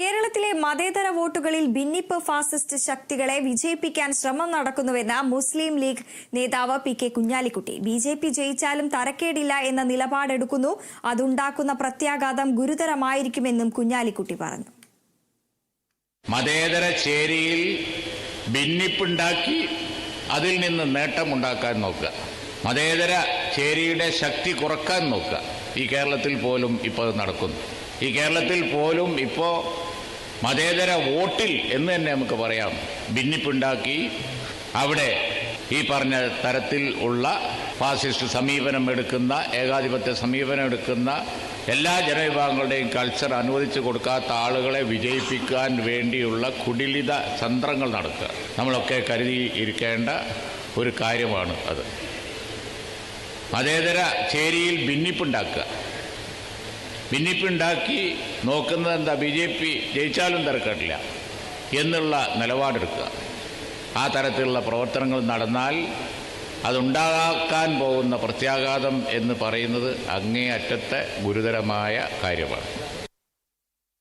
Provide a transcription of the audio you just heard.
കേരളത്തിലെ മതേതര വോട്ടുകളിൽ ഭിന്നിപ്പ് ഫാസിസ്റ്റ് ശക്തികളെ വിജയിപ്പിക്കാൻ ശ്രമം നടക്കുന്നുവെന്ന് മുസ്ലിം ലീഗ് നേതാവ് P K Kunhalikutty. B J P ജയിച്ചാലും തരക്കേടില്ല എന്ന നിലപാടെടുക്കുന്നു. അതുണ്ടാക്കുന്ന പ്രത്യാഘാതം ഗുരുതരമായിരിക്കുമെന്നും കുഞ്ഞാലിക്കുട്ടി പറഞ്ഞു. മതേതര ചേരിയിൽ ഭിന്നിപ്പുണ്ടാക്കി അതിൽ നിന്ന് നേട്ടമുണ്ടാക്കാൻ നോക്കുക. മതേതര ചേരിയുടെ ശക്തി കുറയ്ക്കാൻ നോക്കുക. ഈ കേരളത്തിൽ പോലും ഇപ്പോൾ നടക്കുന്നു. ഈ കേരളത്തിൽ പോലും ഇപ്പോൾ മതേതര വോട്ടിൽ എന്ന് തന്നെ നമുക്ക് പറയാം. ഭിന്നിപ്പുണ്ടാക്കി അവിടെ ഈ പറഞ്ഞ തരത്തിൽ ഉള്ള ഫാസിസ്റ്റ് സമീപനം എടുക്കുന്ന ഏകാധിപത്യ സമീപനം എടുക്കുന്ന എല്ലാ ജനവിഭാഗങ്ങളുടെയും കൾച്ചർ അനുവദിച്ചു കൊടുക്കാത്ത ആളുകളെ വിജയിപ്പിക്കാൻ വേണ്ടിയുള്ള കുടിലിത തന്ത്രങ്ങൾ നടക്കുക. നമ്മളൊക്കെ കരുതി ഇരിക്കേണ്ട ഒരു കാര്യമാണ് അത്. മതേതര ചേരിയിൽ ഭിന്നിപ്പുണ്ടാക്കുക. ഭിന്നിപ്പുണ്ടാക്കി നോക്കുന്നത് എന്താ? ബി ജെ പി ജയിച്ചാലും തിരക്കില്ല എന്നുള്ള നിലപാടെടുക്കുക. ആ തരത്തിലുള്ള പ്രവർത്തനങ്ങൾ നടന്നാൽ അതുണ്ടാക്കാൻ പോകുന്ന പ്രത്യാഘാതം എന്ന് പറയുന്നത് അങ്ങേയറ്റത്തെ ഗുരുതരമായ കാര്യമാണ്.